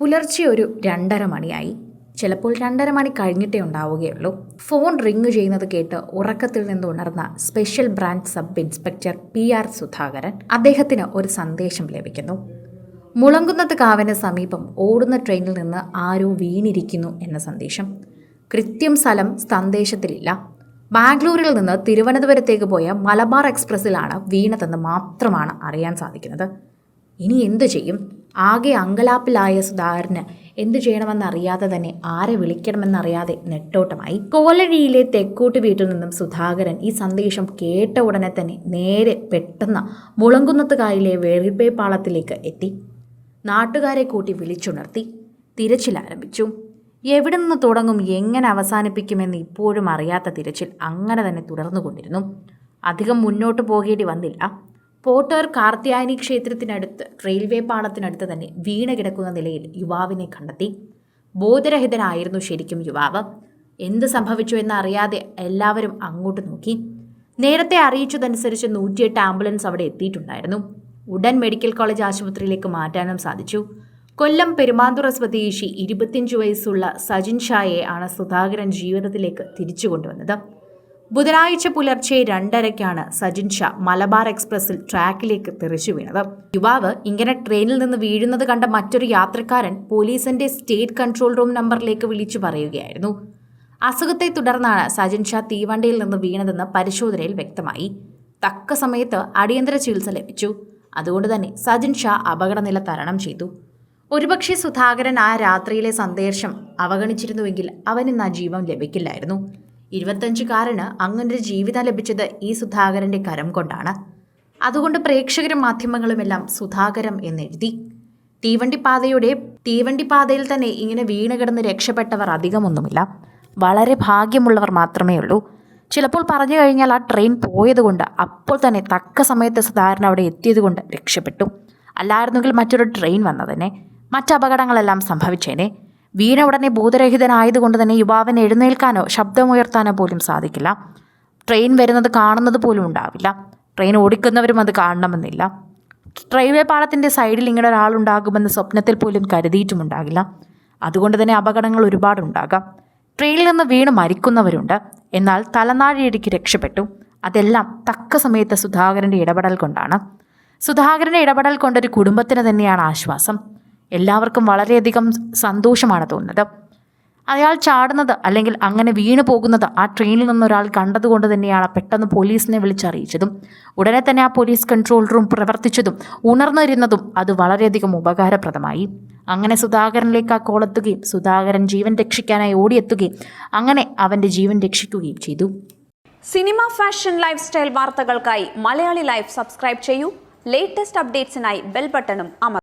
പുലർച്ചെ ഒരു രണ്ടര മണിയായി. ചിലപ്പോൾ രണ്ടര മണി കഴിഞ്ഞിട്ടേ ഉണ്ടാവുകയുള്ളൂ. ഫോൺ റിങ് ചെയ്യുന്നത് കേട്ട് ഉറക്കത്തിൽ നിന്ന് ഉണർന്ന special branch sub inspector P R Sudhakaran അദ്ദേഹത്തിന് ഒരു സന്ദേശം ലഭിക്കുന്നു. മുളങ്കുന്നത് കാവിന് സമീപം ഓടുന്ന ട്രെയിനിൽ നിന്ന് ആരോ വീണിരിക്കുന്നു എന്ന സന്ദേശം. കൃത്യം സ്ഥലം സന്ദേശത്തിലില്ല. ബാംഗ്ലൂരിൽ നിന്ന് തിരുവനന്തപുരത്തേക്ക് പോയ മലബാർ എക്സ്പ്രസ്സിലാണ് വീണതെന്ന് മാത്രമാണ് അറിയാൻ സാധിക്കുന്നത്. ഇനി എന്തു ചെയ്യും? ആകെ അങ്കലാപ്പിലായ സുധാകരന് എന്തു ചെയ്യണമെന്നറിയാതെ തന്നെ ആരെ വിളിക്കണമെന്നറിയാതെ നെട്ടോട്ടമായി. കോലഴിയിലെ തെക്കോട്ട് വീട്ടിൽ നിന്നും സുധാകരൻ ഈ സന്ദേശം കേട്ട ഉടനെ തന്നെ നേരെ പെട്ടെന്ന് മുളങ്കുന്നത്തുകായിലെ വേറിപ്പേ പാളത്തിലേക്ക് എത്തി. നാട്ടുകാരെ കൂട്ടി വിളിച്ചുണർത്തി. തിരച്ചിൽ ആരംഭിച്ചു. എവിടെ നിന്ന് തുടങ്ങും എങ്ങനെ അവസാനിപ്പിക്കുമെന്ന് ഇപ്പോഴും അറിയാത്ത തിരച്ചിൽ അങ്ങനെ തന്നെ തുടർന്നുകൊണ്ടിരുന്നു. അധികം മുന്നോട്ട് പോകേണ്ടി വന്നില്ല. പോട്ടർ കാർത്യായനി ക്ഷേത്രത്തിനടുത്ത് റെയിൽവേ പാളത്തിനടുത്ത് തന്നെ വീണ് കിടക്കുന്ന നിലയിൽ യുവാവിനെ കണ്ടെത്തി. ബോധരഹിതനായിരുന്നു ശരിക്കും യുവാവ്. എന്ത് സംഭവിച്ചു എന്നറിയാതെ എല്ലാവരും അങ്ങോട്ട് നോക്കി. നേരത്തെ അറിയിച്ചതനുസരിച്ച് നൂറ്റിയെട്ട് ആംബുലൻസ് അവിടെ എത്തിയിട്ടുണ്ടായിരുന്നു. ഉടൻ മെഡിക്കൽ കോളേജ് ആശുപത്രിയിലേക്ക് മാറ്റാനും സാധിച്ചു. കൊല്ലം പെരുമാന്തുറ സ്വദേശി ഇരുപത്തിയഞ്ച് വയസ്സുള്ള സജിൻ ഷായെ ആണ് സുധാകരൻ ജീവിതത്തിലേക്ക് തിരിച്ചു കൊണ്ടുവന്നത്. ബുധനാഴ്ച പുലർച്ചെ രണ്ടരയ്ക്കാണ് സജിൻ ഷാ മലബാർ എക്സ്പ്രസിൽ ട്രാക്കിലേക്ക് തെറിച്ചു വീണത്. യുവാവ് ഇങ്ങനെ ട്രെയിനിൽ നിന്ന് വീഴുന്നത് കണ്ട മറ്റൊരു യാത്രക്കാരൻ പോലീസിന്റെ സ്റ്റേറ്റ് കൺട്രോൾ റൂം നമ്പറിലേക്ക് വിളിച്ചു പറയുകയായിരുന്നു. അസുഖത്തെ തുടർന്നാണ് സജിൻ ഷാ തീവണ്ടിയിൽ നിന്ന് വീണതെന്ന് പരിശോധനയിൽ വ്യക്തമായി. തക്ക സമയത്ത് അടിയന്തര ചികിത്സ ലഭിച്ചു. അതുകൊണ്ട് തന്നെ സജിൻ ഷാ അപകടനില തരണം ചെയ്തു. ഒരുപക്ഷെ സുധാകരൻ ആ രാത്രിയിലെ സന്ദേശം അവഗണിച്ചിരുന്നുവെങ്കിൽ അവനിന്ന് ആ ജീവൻ ലഭിക്കില്ലായിരുന്നു. ഇരുപത്തഞ്ചുകാരന് അങ്ങനൊരു ജീവിതം ലഭിച്ചത് ഈ സുധാകരന്റെ കരം കൊണ്ടാണ്. അതുകൊണ്ട് പ്രേക്ഷകരും മാധ്യമങ്ങളുമെല്ലാം സുധാകരം എന്നെഴുതി. തീവണ്ടിപ്പാതയുടെ തീവണ്ടിപ്പാതയിൽ തന്നെ ഇങ്ങനെ വീണ് കിടന്ന് രക്ഷപ്പെട്ടവർ അധികമൊന്നുമില്ല. വളരെ ഭാഗ്യമുള്ളവർ മാത്രമേ ഉള്ളൂ. ചിലപ്പോൾ പറഞ്ഞു കഴിഞ്ഞാൽ ആ ട്രെയിൻ പോയതുകൊണ്ട് അപ്പോൾ തന്നെ തക്ക സമയത്ത് സുധാകരൻ അവിടെ എത്തിയതുകൊണ്ട് രക്ഷപ്പെട്ടു. അല്ലായിരുന്നെങ്കിൽ മറ്റൊരു ട്രെയിൻ വന്നതിനെ മറ്റപകടങ്ങളെല്ലാം സംഭവിച്ചേനെ. വീണ ഉടനെ ബോധരഹിതനായതുകൊണ്ട് തന്നെ യുവാവിന് എഴുന്നേൽക്കാനോ ശബ്ദമുയർത്താനോ പോലും സാധിക്കില്ല. ട്രെയിൻ വരുന്നത് കാണുന്നത് പോലും ഉണ്ടാവില്ല. ട്രെയിൻ ഓടിക്കുന്നവരും അത് കാണണമെന്നില്ല. റെയിൽവേ പാളത്തിന്റെ സൈഡിൽ ഇങ്ങനെ ഒരാളുണ്ടാകുമെന്ന് സ്വപ്നത്തിൽ പോലും കരുതിയിട്ടുമുണ്ടാകില്ല. അതുകൊണ്ട് തന്നെ അപകടങ്ങൾ ഒരുപാടുണ്ടാകാം ട്രെയിനിൽ നിന്ന് വീണ് മരിക്കുന്നവരുണ്ട്. എന്നാൽ തലനാഴിയിടയ്ക്ക് രക്ഷപ്പെട്ടു. അതെല്ലാം തക്ക സമയത്ത് സുധാകരന്റെ ഇടപെടൽ കൊണ്ടാണ്. സുധാകരന്റെ ഇടപെടൽ കൊണ്ടൊരു കുടുംബത്തിന് തന്നെയാണ് ആശ്വാസം. എല്ലാവർക്കും വളരെയധികം സന്തോഷമാണ് തോന്നുന്നത്. അയാൾ ചാടുന്നത് അല്ലെങ്കിൽ അങ്ങനെ വീണു പോകുന്നത് ആ ട്രെയിനിൽ നിന്ന് ഒരാൾ കണ്ടതുകൊണ്ട് തന്നെയാണ് പെട്ടെന്ന് പോലീസിനെ വിളിച്ചറിയിച്ചതും ഉടനെ തന്നെ ആ പോലീസ് കൺട്രോൾ റൂം പ്രവർത്തിച്ചതും ഉണർന്നിരുന്നതും അത് വളരെയധികം ഉപകാരപ്രദമായി. അങ്ങനെ സുധാകരനിലേക്ക് ആ കോളെത്തുകയും സുധാകരൻ ജീവൻ രക്ഷിക്കാനായി ഓടിയെത്തുകയും അങ്ങനെ അവന്റെ ജീവൻ രക്ഷിക്കുകയും ചെയ്തു. സിനിമ ഫാഷൻ ലൈഫ് സ്റ്റൈൽ വാർത്തകൾക്കായി മലയാളി ലൈഫ് സബ്സ്ക്രൈബ് ചെയ്യൂ. ലേറ്റസ്റ്റ് അപ്ഡേറ്റ്സിനായി ബെൽ ബട്ടണും അമർ